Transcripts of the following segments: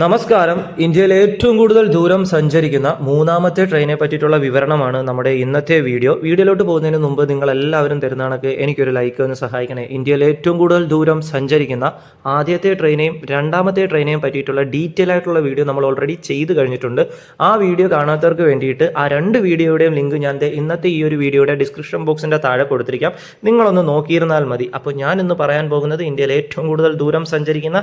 നമസ്കാരം. ഇന്ത്യയിൽ ഏറ്റവും കൂടുതൽ ദൂരം സഞ്ചരിക്കുന്ന മൂന്നാമത്തെ ട്രെയിനെ പറ്റിയിട്ടുള്ള വിവരണമാണ് നമ്മുടെ ഇന്നത്തെ വീഡിയോ. വീഡിയോയിലോട്ട് പോകുന്നതിന് മുമ്പ് നിങ്ങൾ എല്ലാവരും തരുന്ന എനിക്കൊരു ലൈക്ക് ഒന്ന് സഹായിക്കണേ. ഇന്ത്യയിൽ ഏറ്റവും കൂടുതൽ ദൂരം സഞ്ചരിക്കുന്ന ആദ്യത്തെ ട്രെയിനെയും രണ്ടാമത്തെ ട്രെയിനെയും പറ്റിയിട്ടുള്ള ഡീറ്റെയിൽ ആയിട്ടുള്ള വീഡിയോ നമ്മൾ ഓൾറെഡി ചെയ്ത് കഴിഞ്ഞിട്ടുണ്ട്. ആ വീഡിയോ കാണാത്തവർക്ക് വേണ്ടിയിട്ട് ആ രണ്ട് വീഡിയോയുടെയും ലിങ്ക് ഞാൻ ഇന്നത്തെ ഈ ഒരു വീഡിയോയുടെ ഡിസ്ക്രിപ്ഷൻ ബോക്സിന്റെ താഴെ കൊടുത്തിരിക്കാം. നിങ്ങളൊന്ന് നോക്കിയിരുന്നാൽ മതി. അപ്പോൾ ഞാൻ ഇന്ന് പറയാൻ പോകുന്നത് ഇന്ത്യയിലെ ഏറ്റവും കൂടുതൽ ദൂരം സഞ്ചരിക്കുന്ന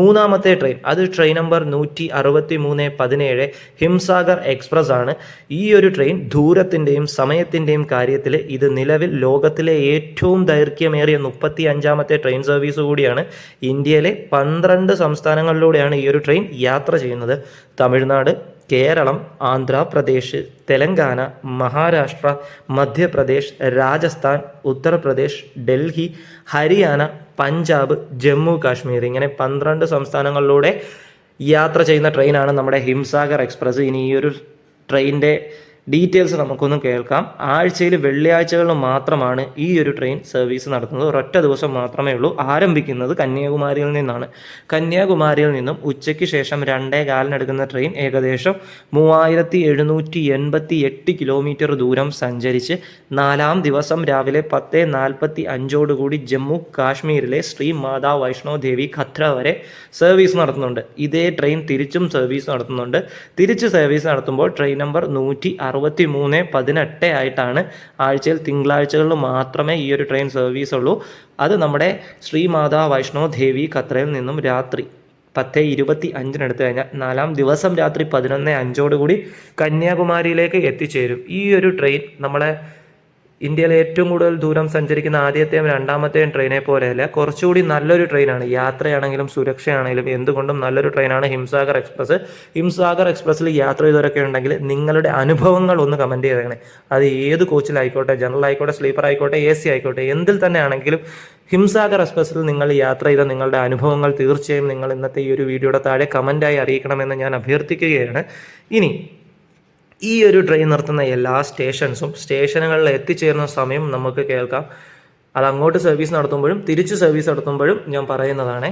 മൂന്നാമത്തെ ട്രെയിൻ അത് ട്രെയിൻ നമ്പർ നൂറ്റി അറുപത്തി മൂന്ന് പതിനേഴ് ഹിംസാഗർ എക്സ്പ്രസ് ആണ് ഈ ഒരു ട്രെയിൻ ദൂരത്തിന്റെയും സമയത്തിന്റെയും കാര്യത്തിൽ ഇത് നിലവിൽ ലോകത്തിലെ ഏറ്റവും ദൈർഘ്യമേറിയ മുപ്പത്തി അഞ്ചാമത്തെ ട്രെയിൻ സർവീസ് കൂടിയാണ്. ഇന്ത്യയിലെ പന്ത്രണ്ട് സംസ്ഥാനങ്ങളിലൂടെയാണ് ഈ ഒരു ട്രെയിൻ യാത്ര ചെയ്യുന്നത്. തമിഴ്നാട് കേരളം ആന്ധ്രാപ്രദേശ് തെലങ്കാന മഹാരാഷ്ട്ര മധ്യപ്രദേശ് രാജസ്ഥാൻ ഉത്തർപ്രദേശ് ഡൽഹി ഹരിയാന പഞ്ചാബ് ജമ്മു കാശ്മീർ. ഇങ്ങനെ പന്ത്രണ്ട് സംസ്ഥാനങ്ങളിലൂടെ യാത്ര ചെയ്യുന്ന ട്രെയിനാണ് നമ്മുടെ ഹിംസാഗർ എക്സ്പ്രസ്. ഇനി ഈ ഒരു ട്രെയിനിന്റെ ഡീറ്റെയിൽസ് നമുക്കൊന്ന് കേൾക്കാം. ആഴ്ചയിൽ വെള്ളിയാഴ്ചകളിൽ മാത്രമാണ് ഈ ഒരു ട്രെയിൻ സർവീസ് നടത്തുന്നത്. ഒരൊറ്റ ദിവസം മാത്രമേ ഉള്ളൂ. ആരംഭിക്കുന്നത് കന്യാകുമാരിയിൽ നിന്നാണ്. കന്യാകുമാരിയിൽ നിന്നും ഉച്ചയ്ക്ക് ശേഷം രണ്ടേ കാലിനെടുക്കുന്ന ട്രെയിൻ ഏകദേശം മൂവായിരത്തി എഴുന്നൂറ്റി എൺപത്തി എട്ട് കിലോമീറ്റർ ദൂരം സഞ്ചരിച്ച് നാലാം ദിവസം രാവിലെ പത്ത് നാൽപ്പത്തി അഞ്ചോടുകൂടി ജമ്മു കാശ്മീരിലെ ശ്രീ മാതാ വൈഷ്ണോ ദേവി ഖത്ര വരെ സർവീസ് നടത്തുന്നുണ്ട്. ഇതേ ട്രെയിൻ തിരിച്ചും സർവീസ് നടത്തുന്നുണ്ട്. തിരിച്ച് സർവീസ് നടത്തുമ്പോൾ ട്രെയിൻ നമ്പർ നൂറ്റി അറുപത്തി മൂന്ന് പതിനെട്ട് ആയിട്ടാണ് ആഴ്ചയിൽ തിങ്കളാഴ്ചകളിൽ മാത്രമേ ഈ ഒരു ട്രെയിൻ സർവീസ് ഉള്ളൂ. അത് നമ്മുടെ ശ്രീമാതാ വൈഷ്ണോ ദേവി ഖത്രയിൽ നിന്നും രാത്രി പത്ത് ഇരുപത്തി അഞ്ചിനടുത്ത് കഴിഞ്ഞാൽ നാലാം ദിവസം രാത്രി പതിനൊന്ന് അഞ്ചോടുകൂടി കന്യാകുമാരിയിലേക്ക് എത്തിച്ചേരും. ഈ ഒരു ട്രെയിൻ നമ്മളെ ഇന്ത്യയിലെ ഏറ്റവും കൂടുതൽ ദൂരം സഞ്ചരിക്കുന്ന ആദ്യത്തെയും രണ്ടാമത്തെയും ട്രെയിനെ പോലെയല്ല കുറച്ചുകൂടി നല്ലൊരു ട്രെയിനാണ് യാത്രയാണെങ്കിലും സുരക്ഷയാണെങ്കിലും എന്തുകൊണ്ടും നല്ലൊരു ട്രെയിനാണ് ഹിംസാഗർ എക്സ്പ്രസ് ഹിംസാഗർ എക്സ്പ്രസ്സിൽ യാത്ര ചെയ്തവരൊക്കെ ഉണ്ടെങ്കിൽ നിങ്ങളുടെ അനുഭവങ്ങൾ ഒന്ന് കമന്റ് ചെയ്തേക്കണേ. അത് ഏത് കോച്ചിലായിക്കോട്ടെ ജനറൽ ആയിക്കോട്ടെ സ്ലീപ്പർ ആയിക്കോട്ടെ എ സി ആയിക്കോട്ടെ എന്തിൽ തന്നെ ആണെങ്കിലും ഹിംസാഗർ എക്സ്പ്രസ്സിൽ നിങ്ങൾ യാത്ര ചെയ്ത നിങ്ങളുടെ അനുഭവങ്ങൾ തീർച്ചയായും നിങ്ങൾ ഇന്നത്തെ ഈ ഒരു വീഡിയോയുടെ താഴെ കമന്റായി അറിയിക്കണമെന്ന് ഞാൻ അഭ്യർത്ഥിക്കുകയാണ്. ഇനി ഈ ഒരു ട്രെയിൻ നിർത്തുന്ന എല്ലാ സ്റ്റേഷൻസും സ്റ്റേഷനുകളിൽ എത്തിച്ചേരുന്ന സമയം നമുക്ക് കേൾക്കാം. അത് അങ്ങോട്ട് സർവീസ് നടത്തുമ്പോഴും തിരിച്ച് സർവീസ് നടത്തുമ്പോഴും ഞാൻ പറയുന്നതാണ്.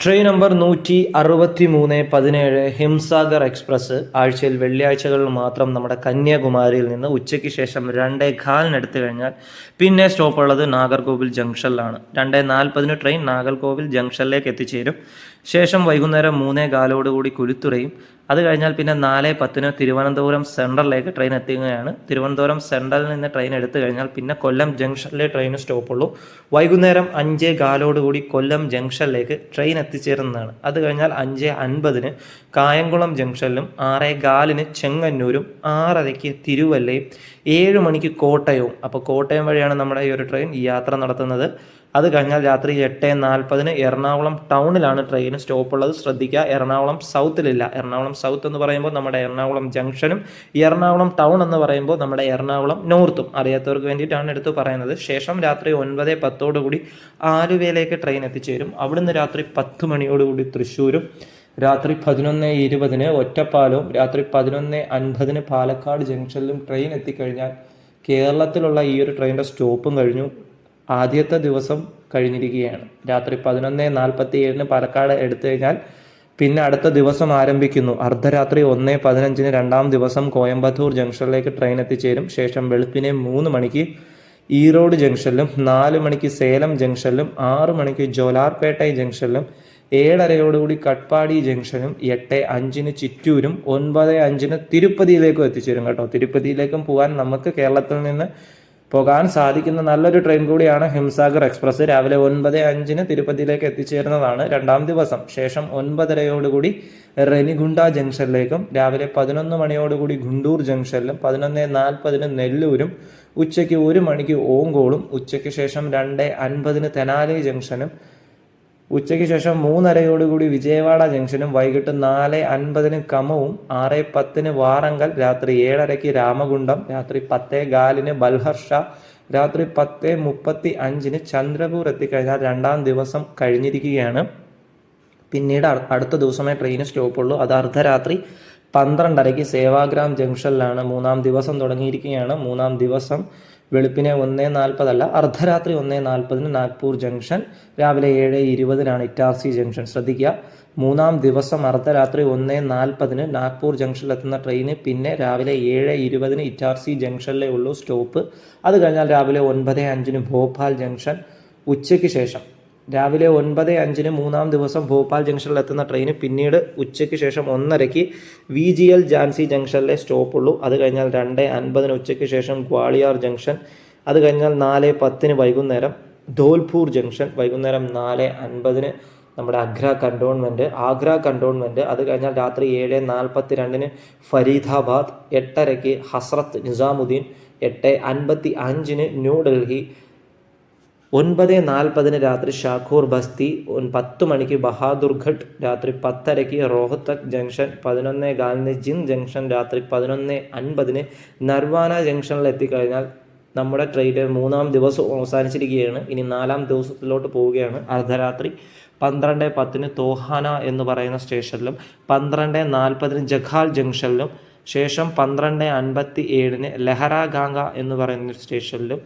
ട്രെയിൻ നമ്പർ നൂറ്റി അറുപത്തി മൂന്ന് പതിനേഴ് ഹിംസാഗർ എക്സ്പ്രസ് ആഴ്ചയിൽ വെള്ളിയാഴ്ചകളിൽ മാത്രം നമ്മുടെ കന്യാകുമാരിയിൽ നിന്ന് ഉച്ചയ്ക്ക് ശേഷം രണ്ടേ കാലിനെടുത്തു കഴിഞ്ഞാൽ പിന്നെ സ്റ്റോപ്പ് ഉള്ളത് നാഗർകോവിൽ ജംഗ്ഷനിലാണ് രണ്ടേ നാൽപ്പതിന് ട്രെയിൻ നാഗർകോവിൽ ജംഗ്ഷനിലേക്ക് എത്തിച്ചേരും. ശേഷം വൈകുന്നേരം മൂന്നേ കാലോടുകൂടി കുരുത്തുറയും. അത് കഴിഞ്ഞാൽ പിന്നെ നാല് പത്തിന് തിരുവനന്തപുരം സെൻട്രലിലേക്ക് ട്രെയിൻ എത്തുകയാണ് തിരുവനന്തപുരം സെൻട്രലിൽ നിന്ന് ട്രെയിൻ എടുത്തു കഴിഞ്ഞാൽ പിന്നെ കൊല്ലം ജംഗ്ഷനിലെ ട്രെയിൻ സ്റ്റോപ്പുള്ളൂ വൈകുന്നേരം അഞ്ചേ കാലോടുകൂടി കൊല്ലം ജംഗ്ഷനിലേക്ക് ട്രെയിൻ എത്തിച്ചേരുന്നതാണ്. അത് കഴിഞ്ഞാൽ അഞ്ച് അൻപതിന് കായംകുളം ജംഗ്ഷനിലും ആറേ കാലിന് ചെങ്ങന്നൂരും ആറരയ്ക്ക് തിരുവല്ലയും ഏഴ് മണിക്ക് കോട്ടയവും. അപ്പോൾ കോട്ടയം വഴിയാണ് നമ്മുടെ ഈ ഒരു ട്രെയിൻ യാത്ര നടത്തുന്നത്. അത് കഴിഞ്ഞാൽ രാത്രി എട്ട് നാൽപ്പതിന് എറണാകുളം ടൗണിലാണ് ട്രെയിൻ സ്റ്റോപ്പ് ഉള്ളത് ശ്രദ്ധിക്കുക. എറണാകുളം സൗത്തിലില്ല. എറണാകുളം സൗത്ത് എന്ന് പറയുമ്പോൾ നമ്മുടെ എറണാകുളം ജംഗ്ഷനും എറണാകുളം ടൗൺ എന്ന് പറയുമ്പോൾ നമ്മുടെ എറണാകുളം നോർത്തും. അറിയാത്തവർക്ക് വേണ്ടിയിട്ടാണ് എടുത്തു പറയുന്നത്. ശേഷം രാത്രി ഒൻപത് പത്തോടുകൂടി ആലുവയിലേക്ക് ട്രെയിൻ എത്തിച്ചേരും. അവിടുന്ന് രാത്രി പത്ത് മണിയോടുകൂടി തൃശ്ശൂരും രാത്രി പതിനൊന്ന് ഇരുപതിന് ഒറ്റപ്പാലവും രാത്രി പതിനൊന്ന് അൻപതിന് പാലക്കാട് ജംഗ്ഷനിലും ട്രെയിൻ എത്തിക്കഴിഞ്ഞാൽ കേരളത്തിലുള്ള ഈ ഒരു ട്രെയിനിന്റെ സ്റ്റോപ്പും കഴിഞ്ഞു. ആദ്യത്തെ ദിവസം കഴിഞ്ഞിരിക്കുകയാണ്. രാത്രി പതിനൊന്ന് നാൽപ്പത്തി ഏഴിന് പാലക്കാട് എടുത്തു കഴിഞ്ഞാൽ പിന്നെ അടുത്ത ദിവസം ആരംഭിക്കുന്നു. അർദ്ധരാത്രി ഒന്ന് പതിനഞ്ചിന് രണ്ടാം ദിവസം കോയമ്പത്തൂർ ജംഗ്ഷനിലേക്ക് ട്രെയിൻ എത്തിച്ചേരും. ശേഷം വെളുപ്പിനെ മൂന്ന് മണിക്ക് ഈറോഡ് ജംഗ്ഷനിലും നാല് മണിക്ക് സേലം ജംഗ്ഷനിലും ആറ് മണിക്ക് ജോലാർപേട്ടൈ ജംഗ്ഷനിലും ഏഴരയോടുകൂടി കട്പാടി ജംഗ്ഷനും എട്ട് അഞ്ചിന് ചിറ്റൂരും ഒൻപത് അഞ്ചിന് തിരുപ്പതിയിലേക്കും എത്തിച്ചേരും കേട്ടോ. തിരുപ്പതിയിലേക്കും പോകാൻ നമുക്ക് കേരളത്തിൽ നിന്ന് പോകാൻ സാധിക്കുന്ന നല്ലൊരു ട്രെയിൻ കൂടിയാണ് ഹിംസാഗർ എക്സ്പ്രസ്. രാവിലെ ഒൻപത് അഞ്ചിന് തിരുപ്പതിയിലേക്ക് എത്തിച്ചേരുന്നതാണ് രണ്ടാം ദിവസം. ശേഷം ഒൻപതരയോടുകൂടി റെനിഗുണ്ട ജംഗ്ഷനിലേക്കും രാവിലെ പതിനൊന്ന് മണിയോടുകൂടി ഗുണ്ടൂർ ജംഗ്ഷനിലും പതിനൊന്ന് നാൽപ്പതിന് നെല്ലൂരും ഉച്ചയ്ക്ക് ഒരു മണിക്ക് ഓങ്കോളും ഉച്ചയ്ക്ക് ശേഷം രണ്ട് അൻപതിന് തെനാലി ജംഗ്ഷനും ഉച്ചയ്ക്ക് ശേഷം മൂന്നരയോടുകൂടി വിജയവാഡ ജംഗ്ഷനും വൈകിട്ട് നാല് അൻപതിന് കമവും ആറ് പത്തിന് വാറങ്കൽ രാത്രി ഏഴരയ്ക്ക് രാമഗുണ്ടം രാത്രി പത്തേ കാലിന് ബൽഹർഷ രാത്രി പത്ത് മുപ്പത്തി അഞ്ചിന് ചന്ദ്രപൂർ എത്തിക്കഴിഞ്ഞാൽ രണ്ടാം ദിവസം കഴിഞ്ഞിരിക്കുകയാണ്. പിന്നീട് അടുത്ത ദിവസമേ ട്രെയിൻ സ്റ്റോപ്പുള്ളൂ അത് അർദ്ധരാത്രി പന്ത്രണ്ടരയ്ക്ക് സേവാഗ്രാം ജംഗ്ഷനിലാണ് മൂന്നാം ദിവസം തുടങ്ങിയിരിക്കുകയാണ്. മൂന്നാം ദിവസം വെളുപ്പിനെ ഒന്ന് നാൽപ്പതല്ല അർദ്ധരാത്രി ഒന്ന് നാൽപ്പതിന് നാഗ്പൂർ ജംഗ്ഷൻ രാവിലെ ഏഴ് ഇരുപതിനാണ് ഇറ്റാർസി ജംഗ്ഷൻ. ശ്രദ്ധിക്കുക മൂന്നാം ദിവസം അർദ്ധരാത്രി ഒന്ന് നാൽപ്പതിന് നാഗ്പൂർ ജംഗ്ഷനിലെത്തുന്ന ട്രെയിന് പിന്നെ രാവിലെ ഏഴ് ഇരുപതിന് ഇറ്റാർസി ജംഗ്ഷനിലേ ഉള്ളൂ സ്റ്റോപ്പ്. അത് കഴിഞ്ഞാൽ രാവിലെ ഒൻപത് അഞ്ചിന് ഭോപ്പാൽ ജംഗ്ഷൻ ഉച്ചയ്ക്ക് ശേഷം. രാവിലെ ഒൻപത് അഞ്ചിന് മൂന്നാം ദിവസം ഭോപ്പാൽ ജംഗ്ഷനിൽ എത്തുന്ന ട്രെയിന് പിന്നീട് ഉച്ചയ്ക്ക് ശേഷം ഒന്നരയ്ക്ക് വി ജി എൽ ജാൻസി ജംഗ്ഷനിലെ സ്റ്റോപ്പുള്ളൂ. അത് കഴിഞ്ഞാൽ രണ്ട് അൻപതിന് ഉച്ചയ്ക്ക് ശേഷം ഗ്വാളിയാർ ജംഗ്ഷൻ. അത് കഴിഞ്ഞാൽ നാല് പത്തിന് വൈകുന്നേരം ധോൽപൂർ ജംഗ്ഷൻ. വൈകുന്നേരം നാല് അൻപതിന് നമ്മുടെ അഗ്ര കണ്ടോൺമെന്റ് ആഗ്ര കണ്ടോൺമെന്റ് അത് കഴിഞ്ഞാൽ രാത്രി ഏഴ് നാൽപ്പത്തി രണ്ടിന് ഫരീദാബാദ്. എട്ടരയ്ക്ക് ഹസ്രത്ത് നിസാമുദ്ദീൻ. എട്ട് അൻപത്തി അഞ്ചിന് ന്യൂഡൽഹി ഒൻപത് നാൽപ്പതിന് രാത്രി ഷാഖൂർ ബസ്തി പത്ത് മണിക്ക് ബഹാദുർഘട്ട് രാത്രി പത്തരയ്ക്ക് റോഹത്തക് ജംഗ്ഷൻ പതിനൊന്ന് കാലിന് ജിൻ ജംഗ്ഷൻ രാത്രി പതിനൊന്ന് അൻപതിന് നർവാന ജംഗ്ഷനിൽ എത്തിക്കഴിഞ്ഞാൽ നമ്മുടെ ട്രെയിൻ മൂന്നാം ദിവസം അവസാനിച്ചിരിക്കുകയാണ്. ഇനി നാലാം ദിവസത്തിലോട്ട് പോവുകയാണ്. അർദ്ധരാത്രി പന്ത്രണ്ട് പത്തിന് തോഹാന എന്ന് പറയുന്ന സ്റ്റേഷനിലും പന്ത്രണ്ട് നാൽപ്പതിന് ജഖാൽ ജംഗ്ഷനിലും ശേഷം പന്ത്രണ്ട് അൻപത്തി ഏഴിന് ലഹരാഗാംഗ എന്ന് പറയുന്ന സ്റ്റേഷനിലും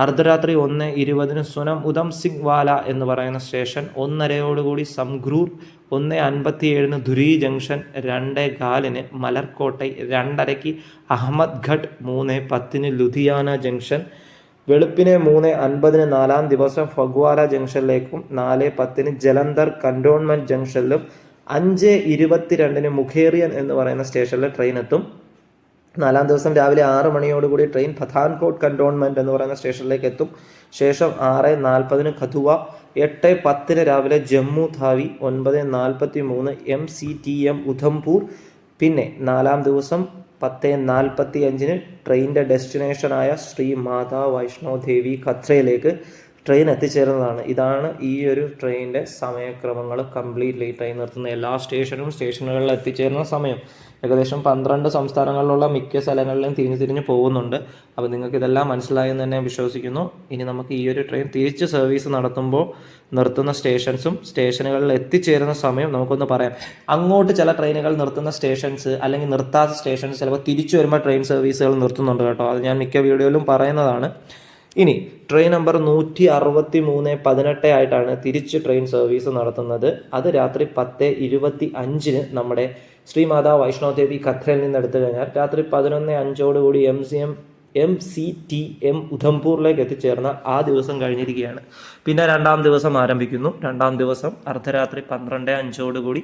അർദ്ധരാത്രി ഒന്ന് ഇരുപതിന് സുനം ഉദം സിംഗ് വാല എന്ന് പറയുന്ന സ്റ്റേഷൻ ഒന്നരയോടുകൂടി സംഗ്രൂർ ഒന്ന് അൻപത്തി ഏഴിന് ധുരി ജംഗ്ഷൻ രണ്ട് കാലിന് മലർക്കോട്ടൈ രണ്ടരയ്ക്ക് അഹമ്മദ്ഘട്ട് മൂന്ന് പത്തിന് ലുധിയാന ജംഗ്ഷൻ വെളുപ്പിനെ മൂന്ന് അൻപതിന് നാലാം ദിവസം ഫഗ്വാല ജംഗ്ഷനിലേക്കും നാല് പത്തിന് ജലന്ധർ കണ്ടോൺമെന്റ് ജംഗ്ഷനിലും അഞ്ച് ഇരുപത്തിരണ്ടിന് മുഖേറിയൻ എന്ന് പറയുന്ന സ്റ്റേഷനിലെ ട്രെയിൻ എത്തും നാലാം ദിവസം രാവിലെ ആറ് മണിയോടുകൂടി ട്രെയിൻ പഥാൻകോട്ട് കണ്ടോൺമെന്റ് എന്ന് പറയുന്ന സ്റ്റേഷനിലേക്ക് എത്തും. ശേഷം ആറ് നാൽപ്പതിന് ഖതുവ എട്ട് പത്തിന് രാവിലെ ജമ്മു ധാവി ഒൻപത് നാൽപ്പത്തി മൂന്ന് M C T M Udhampur. പിന്നെ നാലാം ദിവസം പത്ത് നാൽപ്പത്തി അഞ്ചിന് ട്രെയിനിന്റെ ഡെസ്റ്റിനേഷനായ ശ്രീ മാതാ വൈഷ്ണോ ദേവി ഖത്രയിലേക്ക് ട്രെയിൻ എത്തിച്ചേരുന്നതാണ്. ഇതാണ് ഈ ഒരു ട്രെയിനിന്റെ സമയക്രമങ്ങൾ. കംപ്ലീറ്റ്ലി ട്രെയിൻ നിർത്തുന്ന എല്ലാ സ്റ്റേഷനും സ്റ്റേഷനുകളിൽ എത്തിച്ചേരുന്ന സമയം. ഏകദേശം പന്ത്രണ്ട് സംസ്ഥാനങ്ങളിലുള്ള മിക്ക സ്ഥലങ്ങളിലും തിരിഞ്ഞ് തിരിഞ്ഞ് പോകുന്നുണ്ട്. അപ്പോൾ നിങ്ങൾക്ക് ഇതെല്ലാം മനസ്സിലായെന്ന് തന്നെ വിശ്വസിക്കുന്നു. ഇനി നമുക്ക് ഈ ഒരു ട്രെയിൻ തിരിച്ച് സർവീസ് നടത്തുമ്പോൾ നിർത്തുന്ന സ്റ്റേഷൻസും സ്റ്റേഷനുകളിൽ എത്തിച്ചേരുന്ന സമയം നമുക്കൊന്ന് പറയാം. അങ്ങോട്ട് ചില ട്രെയിനുകൾ നിർത്തുന്ന സ്റ്റേഷൻസ് അല്ലെങ്കിൽ നിർത്താത്ത സ്റ്റേഷൻസ് ചിലപ്പോൾ തിരിച്ചു വരുമ്പോൾ ട്രെയിൻ സർവീസുകൾ നിർത്തുന്നുണ്ട് കേട്ടോ. അത് ഞാൻ മിക്ക വീഡിയോയിലും പറയുന്നതാണ്. ഇനി ട്രെയിൻ നമ്പർ നൂറ്റി അറുപത്തി മൂന്ന് പതിനെട്ട് ആയിട്ടാണ് തിരിച്ച് ട്രെയിൻ സർവീസ് നടത്തുന്നത്. അത് രാത്രി പത്ത് ഇരുപത്തി അഞ്ചിന് നമ്മുടെ ശ്രീമാതാ വൈഷ്ണോദേവി കത്രയിൽ നിന്ന് എടുത്തു കഴിഞ്ഞാൽ രാത്രി പതിനൊന്ന് അഞ്ചോടുകൂടി M C M M C T M ഉധംപൂറിലേക്ക് എത്തിച്ചേർന്ന ആ ദിവസം കഴിഞ്ഞിരിക്കുകയാണ്. പിന്നെ രണ്ടാം ദിവസം ആരംഭിക്കുന്നു. രണ്ടാം ദിവസം അർദ്ധരാത്രി പന്ത്രണ്ട് അഞ്ചോടുകൂടി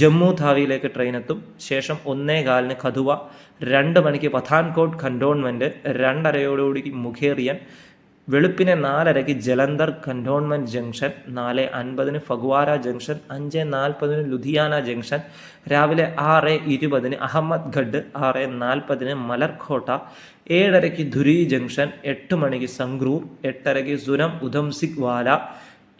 ജമ്മു ധാവിയിലേക്ക് ട്രെയിൻ എത്തും. ശേഷം ഒന്നേ കാലിന് കഥുവ രണ്ട് മണിക്ക് പഥാൻകോട്ട് കണ്ടോൺമെന്റ് രണ്ടരയോടുകൂടി മുഖേറിയൻ വെളുപ്പിനെ നാലരയ്ക്ക് ജലന്ധർ കന്റോൺമെന്റ് ജംഗ്ഷൻ നാല് അൻപതിന് ഫഗ്വാര ജംഗ്ഷൻ അഞ്ച് നാൽപ്പതിന് ലുധിയാന ജംഗ്ഷൻ രാവിലെ ആറ് ഇരുപതിന് അഹമ്മദ്ഗഡ് ആറ് നാൽപ്പതിന് മലർക്കോട്ട ഏഴരയ്ക്ക് ധുരി ജംഗ്ഷൻ എട്ട് മണിക്ക് സംഗ്രൂർ എട്ടരയ്ക്ക് സുനം ഉധംസിക് വാല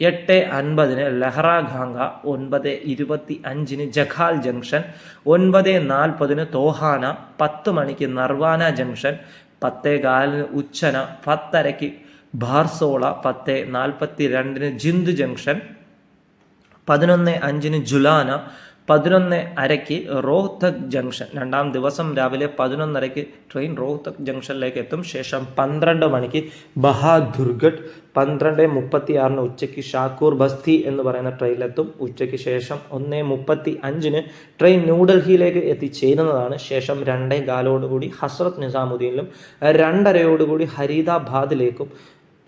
എട്ട് അൻപതിന് ലഹറാഗാംഗ ഒൻപത് ഇരുപത്തി അഞ്ചിന് ജഖാൽ ജംഗ്ഷൻ ഒൻപത് നാൽപ്പതിന് തോഹാന പത്ത് മണിക്ക് നർവാന ജംഗ്ഷൻ പത്തേ കാലിന് ഉച്ചന പത്തരയ്ക്ക് ബാർസോള പത്ത് നാൽപ്പത്തി രണ്ടിന് ജിന്ദ് ജംഗ്ഷൻ പതിനൊന്ന് അഞ്ചിന് ജുലാന പതിനൊന്ന് അരയ്ക്ക് റോഹ്തക് ജംഗ്ഷൻ. രണ്ടാം ദിവസം രാവിലെ പതിനൊന്നരയ്ക്ക് ട്രെയിൻ റോഹ്തക് ജംഗ്ഷനിലേക്ക് എത്തും. ശേഷം പന്ത്രണ്ട് മണിക്ക് ബഹാദുർഗഡ് പന്ത്രണ്ട് മുപ്പത്തി ആറിന് ഉച്ചയ്ക്ക് ഷാക്കൂർ ബസ്തി എന്ന് പറയുന്ന ട്രെയിനിലെത്തും. ഉച്ചയ്ക്ക് ശേഷം ഒന്ന് മുപ്പത്തി അഞ്ചിന് ട്രെയിൻ ന്യൂഡൽഹിയിലേക്ക് എത്തിച്ചേരുന്നതാണ് ശേഷം രണ്ടേ കാലോടുകൂടി ഹസ്രത്ത് നിസാമുദ്ദീനിലും രണ്ടരയോടുകൂടി ഹരീദാബാദിലേക്കും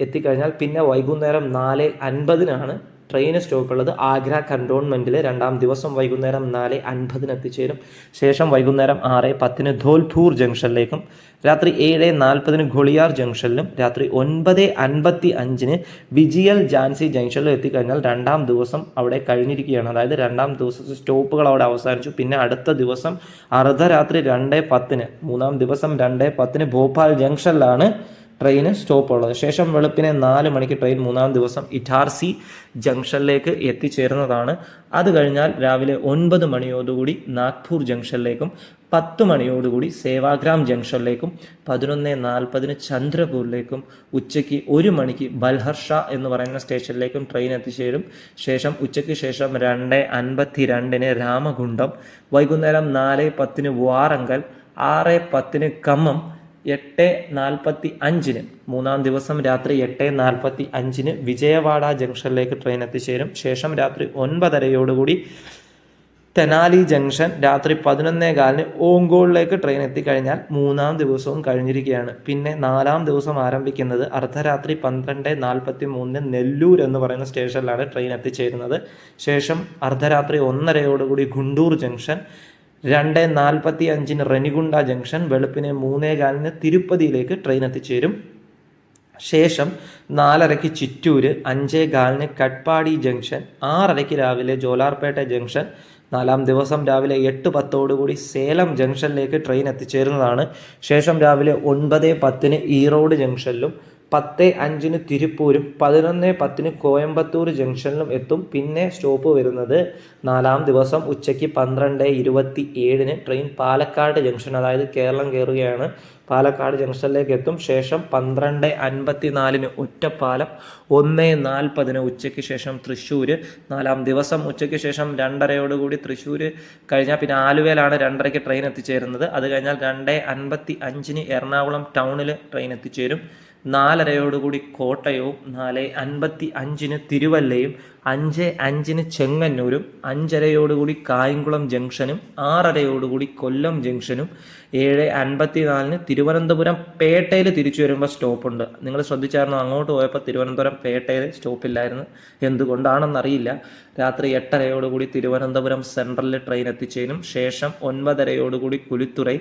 എത്തിക്കഴിഞ്ഞാൽ പിന്നെ വൈകുന്നേരം നാല് അൻപതിനാണ് ട്രെയിന് സ്റ്റോപ്പ് ഉള്ളത്. ആഗ്ര കണ്ടോൺമെന്റിൽ രണ്ടാം ദിവസം വൈകുന്നേരം നാല് അൻപതിന് എത്തിച്ചേരും. ശേഷം വൈകുന്നേരം ആറ് പത്തിന് ധോൽപൂർ ജംഗ്ഷനിലേക്കും രാത്രി ഏഴ് നാൽപ്പതിന് ഗുളിയാർ ജംഗ്ഷനിലും രാത്രി ഒൻപത് അൻപത്തി അഞ്ചിന് വിജിയൽ ജാൻസി ജംഗ്ഷനിലും എത്തിക്കഴിഞ്ഞാൽ രണ്ടാം ദിവസം അവിടെ കഴിഞ്ഞിരിക്കുകയാണ്. അതായത് രണ്ടാം ദിവസത്തെ സ്റ്റോപ്പുകൾ അവിടെ അവസാനിച്ചു. പിന്നെ അടുത്ത ദിവസം അർദ്ധരാത്രി രണ്ട് പത്തിന് മൂന്നാം ദിവസം രണ്ട് പത്തിന് ഭോപ്പാൽ ജംഗ്ഷനിലാണ് ട്രെയിന് സ്റ്റോപ്പ് ഉള്ളത് ശേഷം വെളുപ്പിനെ നാല് മണിക്ക് ട്രെയിൻ മൂന്നാം ദിവസം ഇറ്റാർസി ജംഗ്ഷനിലേക്ക് എത്തിച്ചേരുന്നതാണ്. അത് കഴിഞ്ഞാൽ രാവിലെ ഒൻപത് മണിയോടുകൂടി നാഗ്പൂർ ജംഗ്ഷനിലേക്കും പത്ത് മണിയോടുകൂടി സേവാഗ്രാം ജംഗ്ഷനിലേക്കും പതിനൊന്ന് നാൽപ്പതിന് ചന്ദ്രപൂരിലേക്കും ഉച്ചയ്ക്ക് ഒരു മണിക്ക് ബൽഹർഷ എന്ന് പറയുന്ന സ്റ്റേഷനിലേക്കും ട്രെയിൻ എത്തിച്ചേരും. ശേഷം ഉച്ചയ്ക്ക് ശേഷം രണ്ട് അൻപത്തി രണ്ടിന് രാമകുണ്ടം വൈകുന്നേരം നാല് പത്തിന് വാറങ്കൽ ആറ് പത്തിന് കമ്മം എട്ട് നാൽപ്പത്തി അഞ്ചിന് മൂന്നാം ദിവസം രാത്രി എട്ട് നാൽപ്പത്തി അഞ്ചിന് വിജയവാഡ ജംഗ്ഷനിലേക്ക് ട്രെയിൻ എത്തിച്ചേരും. ശേഷം രാത്രി ഒൻപതരയോടുകൂടി തെനാലി ജംഗ്ഷൻ രാത്രി പതിനൊന്നേ കാലിന് ഓങ്കോളിലേക്ക് ട്രെയിൻ എത്തിക്കഴിഞ്ഞാൽ മൂന്നാം ദിവസവും കഴിഞ്ഞിരിക്കുകയാണ്. പിന്നെ നാലാം ദിവസം ആരംഭിക്കുന്നത് അർദ്ധരാത്രി പന്ത്രണ്ട് നാൽപ്പത്തി മൂന്നിന് നെല്ലൂർ എന്ന് പറയുന്ന സ്റ്റേഷനിലാണ് ട്രെയിൻ എത്തിച്ചേരുന്നത്. ശേഷം അർദ്ധരാത്രി ഒന്നരയോടുകൂടി ഗുണ്ടൂർ ജംഗ്ഷൻ രണ്ട് നാൽപ്പത്തി അഞ്ചിന് റെനിഗുണ്ട ജംഗ്ഷൻ വെളുപ്പിന് മൂന്നേ കാലിന് തിരുപ്പതിയിലേക്ക് ട്രെയിൻ എത്തിച്ചേരും. ശേഷം നാലരയ്ക്ക് ചിറ്റൂര് അഞ്ചേ കാലിന് കട്പാടി ജംഗ്ഷൻ ആറരയ്ക്ക് രാവിലെ ജോലാർപേട്ട ജംഗ്ഷൻ നാലാം ദിവസം രാവിലെ എട്ട് പത്തോടുകൂടി സേലം ജംഗ്ഷനിലേക്ക് ട്രെയിൻ എത്തിച്ചേരുന്നതാണ്. ശേഷം രാവിലെ ഒൻപത് പത്തിന് ഈറോഡ് ജംഗ്ഷനിലും പത്ത് അഞ്ചിന് തിരുപ്പൂരും പതിനൊന്ന് പത്തിന് കോയമ്പത്തൂർ ജംഗ്ഷനിലും എത്തും. പിന്നെ സ്റ്റോപ്പ് വരുന്നത് നാലാം ദിവസം ഉച്ചയ്ക്ക് പന്ത്രണ്ട് ഇരുപത്തി ഏഴിന് ട്രെയിൻ പാലക്കാട് ജംഗ്ഷൻ അതായത് കേരളം കയറുകയാണ്. പാലക്കാട് ജംഗ്ഷനിലേക്ക് എത്തും. ശേഷം പന്ത്രണ്ട് അൻപത്തി നാലിന് ഒറ്റപ്പാലം ഒന്ന് നാൽപ്പതിന് ഉച്ചയ്ക്ക് ശേഷം തൃശ്ശൂർ നാലാം ദിവസം ഉച്ചയ്ക്ക് ശേഷം രണ്ടരയോടുകൂടി തൃശ്ശൂർ കഴിഞ്ഞാൽ പിന്നെ ആലുവയിലാണ് രണ്ടരയ്ക്ക് ട്രെയിൻ എത്തിച്ചേരുന്നത്. അത് കഴിഞ്ഞാൽ രണ്ട് അൻപത്തി അഞ്ചിന് എറണാകുളം ടൗണിൽ ട്രെയിൻ എത്തിച്ചേരും. നാലരയോടുകൂടി കോട്ടയവും നാല് അൻപത്തി അഞ്ചിന് തിരുവല്ലയും അഞ്ച് അഞ്ചിന് ചെങ്ങന്നൂരും അഞ്ചരയോടുകൂടി കായംകുളം ജംഗ്ഷനും ആറരയോടുകൂടി കൊല്ലം ജംഗ്ഷനും ഏഴ് അൻപത്തി നാലിന് തിരുവനന്തപുരം പേട്ടയിൽ തിരിച്ചു വരുമ്പോൾ സ്റ്റോപ്പുണ്ട്. നിങ്ങൾ ശ്രദ്ധിച്ചായിരുന്നു അങ്ങോട്ട് പോയപ്പോൾ തിരുവനന്തപുരം പേട്ടയിൽ സ്റ്റോപ്പില്ലായിരുന്നു. എന്തുകൊണ്ടാണെന്നറിയില്ല. രാത്രി എട്ടരയോടുകൂടി തിരുവനന്തപുരം സെൻട്രലിൽ ട്രെയിൻ എത്തിച്ചതിനും ശേഷം ഒൻപതരയോടുകൂടി കുലിത്തുറൈ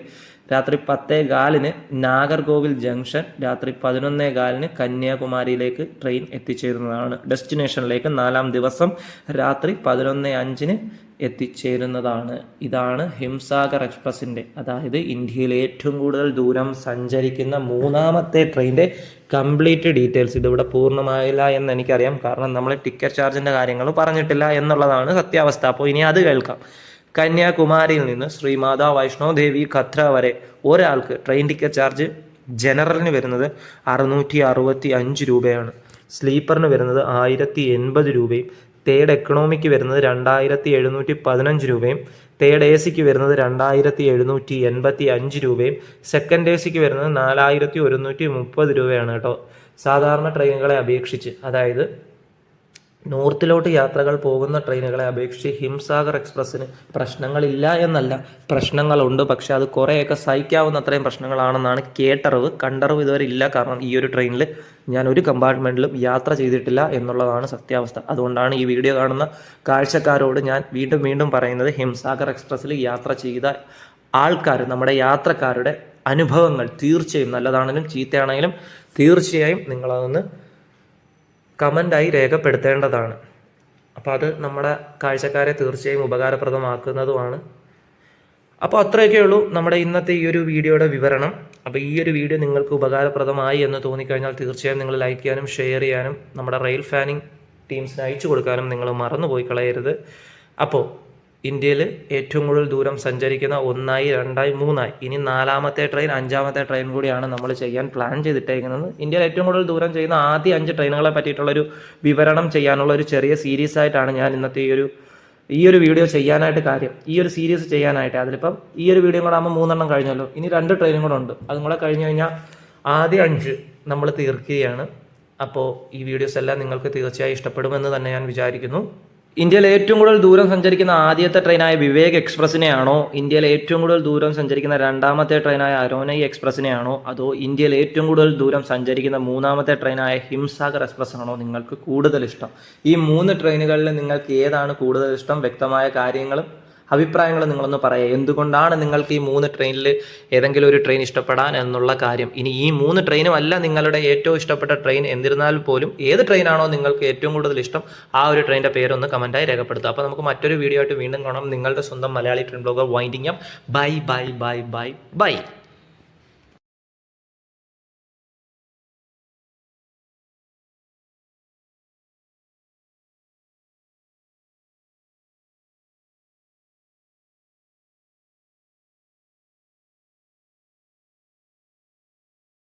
രാത്രി പത്തേ കാലിന് നാഗർകോവിൽ ജംഗ്ഷൻ രാത്രി പതിനൊന്നേ കാലിന് കന്യാകുമാരിയിലേക്ക് ട്രെയിൻ എത്തിച്ചേരുന്നതാണ്. ഡെസ്റ്റിനേഷനിലേക്ക് നാലാം ദിവസം രാത്രി പതിനൊന്ന് അഞ്ചിന് എത്തിച്ചേരുന്നതാണ്. ഇതാണ് ഹിംസാഗർ എക്സ്പ്രസിന്റെ അതായത് ഇന്ത്യയിൽ ഏറ്റവും കൂടുതൽ ദൂരം സഞ്ചരിക്കുന്ന മൂന്നാമത്തെ ട്രെയിനിന്റെ കംപ്ലീറ്റ് ഡീറ്റെയിൽസ്. ഇതിവിടെ പൂർണമായില്ല എന്ന് എനിക്കറിയാം. കാരണം നമ്മൾ ടിക്കറ്റ് ചാർജിന്റെ കാര്യങ്ങൾ പറഞ്ഞിട്ടില്ല എന്നുള്ളതാണ് സത്യാവസ്ഥ. അപ്പോൾ ഇനി അത് കേൾക്കാം. കന്യാകുമാരിയിൽ നിന്ന് ശ്രീമാതാ വൈഷ്ണോ ദേവി ഖത്ര വരെ ഒരാൾക്ക് ട്രെയിൻ ടിക്കറ്റ് ചാർജ് ജനറലിന് വരുന്നത് അറുന്നൂറ്റി അറുപത്തി അഞ്ച് രൂപയാണ്. സ്ലീപ്പറിന് വരുന്നത് ആയിരത്തി എൺപത് രൂപയും തേർഡ് എക്കണോമിക്ക് വരുന്നത് രണ്ടായിരത്തി എഴുന്നൂറ്റി പതിനഞ്ച് രൂപയും തേർഡ് എ സിക്ക് വരുന്നത് രണ്ടായിരത്തി എഴുന്നൂറ്റി എൺപത്തി അഞ്ച് രൂപയും സെക്കൻഡ് എ സിക്ക് വരുന്നത് നാലായിരത്തി ഒരുന്നൂറ്റി മുപ്പത് രൂപയാണ് കേട്ടോ. സാധാരണ ട്രെയിനുകളെ അപേക്ഷിച്ച് അതായത് നോർത്തിലോട്ട് യാത്രകൾ പോകുന്ന ട്രെയിനുകളെ അപേക്ഷിച്ച് ഹിംസാഗർ എക്സ്പ്രസ്സിന് പ്രശ്നങ്ങളില്ല എന്നല്ല. പ്രശ്നങ്ങളുണ്ട്. പക്ഷെ അത് കുറേയൊക്കെ സഹിക്കാവുന്ന അത്രയും പ്രശ്നങ്ങളാണെന്നാണ് കേട്ടറിവ്. കണ്ടറിവ് ഇതുവരെ ഇല്ല. കാരണം ഈ ഒരു ട്രെയിനിൽ ഞാൻ ഒരു കമ്പാർട്ട്മെന്റിലും യാത്ര ചെയ്തിട്ടില്ല എന്നുള്ളതാണ് സത്യാവസ്ഥ. അതുകൊണ്ടാണ് ഈ വീഡിയോ കാണുന്ന കാഴ്ചക്കാരോട് ഞാൻ വീണ്ടും വീണ്ടും പറയുന്നത് ഹിംസാഗർ എക്സ്പ്രസ്സിൽ യാത്ര ചെയ്ത ആൾക്കാർ നമ്മുടെ യാത്രക്കാരുടെ അനുഭവങ്ങൾ തീർച്ചയായും നല്ലതാണെങ്കിലും ചീത്തയാണെങ്കിലും തീർച്ചയായും നിങ്ങളതൊന്ന് കമന്റായി രേഖപ്പെടുത്തേണ്ടതാണ്. അപ്പോൾ അത് നമ്മുടെ കാഴ്ചക്കാരെ തീർച്ചയായും ഉപകാരപ്രദമാക്കുന്നതുമാണ്. അപ്പോൾ അത്രയൊക്കെ ഉള്ളൂ നമ്മുടെ ഇന്നത്തെ ഈ ഒരു വീഡിയോയുടെ വിവരണം. അപ്പോൾ ഈ ഒരു വീഡിയോ നിങ്ങൾക്ക് ഉപകാരപ്രദമായി എന്ന് തോന്നിക്കഴിഞ്ഞാൽ തീർച്ചയായും നിങ്ങൾ ലൈക്ക് ചെയ്യാനും ഷെയർ ചെയ്യാനും നമ്മുടെ റെയിൽ ഫാനിങ് ടീംസിന് അയച്ചു കൊടുക്കാനും നിങ്ങൾ മറന്നുപോയി കളയരുത്. അപ്പോൾ ഇന്ത്യയിൽ ഏറ്റവും കൂടുതൽ ദൂരം സഞ്ചരിക്കുന്ന ഒന്നായി രണ്ടായി മൂന്നായി. ഇനി നാലാമത്തെ ട്രെയിൻ അഞ്ചാമത്തെ ട്രെയിൻ കൂടിയാണ് നമ്മൾ ചെയ്യാൻ പ്ലാൻ ചെയ്തിട്ടേക്കുന്നത്. ഇന്ത്യയിൽ ഏറ്റവും കൂടുതൽ ദൂരം ചെയ്യുന്ന ആദ്യ അഞ്ച് ട്രെയിനുകളെ പറ്റിയിട്ടുള്ളൊരു വിവരണം ചെയ്യാനുള്ള ഒരു ചെറിയ സീരീസ് ആയിട്ടാണ് ഞാൻ ഇന്നത്തെ ഈ ഒരു ഈ ഒരു വീഡിയോ ചെയ്യാനായിട്ട് കാര്യം. ഈ ഒരു സീരീസ് ചെയ്യാനായിട്ട്. അതിലിപ്പം ഈ ഒരു വീഡിയോ കൂടെ ആകുമ്പോൾ മൂന്നെണ്ണം കഴിഞ്ഞല്ലോ. ഇനി രണ്ട് ട്രെയിനും കൂടെ ഉണ്ട്. അതും കൂടെ കഴിഞ്ഞ് കഴിഞ്ഞാൽ ആദ്യ അഞ്ച് നമ്മൾ തീർക്കുകയാണ്. അപ്പോൾ ഈ വീഡിയോസ് എല്ലാം നിങ്ങൾക്ക് തീർച്ചയായും ഇഷ്ടപ്പെടുമെന്ന് തന്നെ ഞാൻ വിചാരിക്കുന്നു. ഇന്ത്യയിൽ ഏറ്റവും കൂടുതൽ ദൂരം സഞ്ചരിക്കുന്ന ആദ്യത്തെ ട്രെയിനായ വിവേക് എക്സ്പ്രസിനെയാണോ ഇന്ത്യയിൽ ഏറ്റവും കൂടുതൽ ദൂരം സഞ്ചരിക്കുന്ന രണ്ടാമത്തെ ട്രെയിനായ അരോനൈ എക്സ്പ്രസിനെയാണോ അതോ ഇന്ത്യയിൽ ഏറ്റവും കൂടുതൽ ദൂരം സഞ്ചരിക്കുന്ന മൂന്നാമത്തെ ട്രെയിനായ ഹിംസാഗർ എക്സ്പ്രസ് ആണോ നിങ്ങൾക്ക് കൂടുതൽ ഇഷ്ടം? ഈ മൂന്ന് ട്രെയിനുകളിൽ നിങ്ങൾക്ക് ഏതാണ് കൂടുതൽ ഇഷ്ടം? വ്യക്തമായ കാര്യങ്ങളും അഭിപ്രായങ്ങൾ നിങ്ങളൊന്ന് പറയുക എന്തുകൊണ്ടാണ് നിങ്ങൾക്ക് ഈ മൂന്ന് ട്രെയിനിൽ ഏതെങ്കിലും ഒരു ട്രെയിൻ ഇഷ്ടപ്പെടാൻ എന്നുള്ള കാര്യം? ഇനി ഈ മൂന്ന് ട്രെയിനും അല്ല നിങ്ങളുടെ ഏറ്റവും ഇഷ്ടപ്പെട്ട ട്രെയിൻ എന്നിരുന്നാൽ പോലും ഏത് ട്രെയിനാണോ നിങ്ങൾക്ക് ഏറ്റവും കൂടുതൽ ഇഷ്ടം ആ ഒരു ട്രെയിനിന്റെ പേരൊന്ന് കമന്റായി രേഖപ്പെടുത്തുക. അപ്പോൾ നമുക്ക് മറ്റൊരു വീഡിയോ ആയിട്ട് വീണ്ടും കാണാം. നിങ്ങളുടെ സ്വന്തം Malayali train blogger winding up bye bye bye bye bye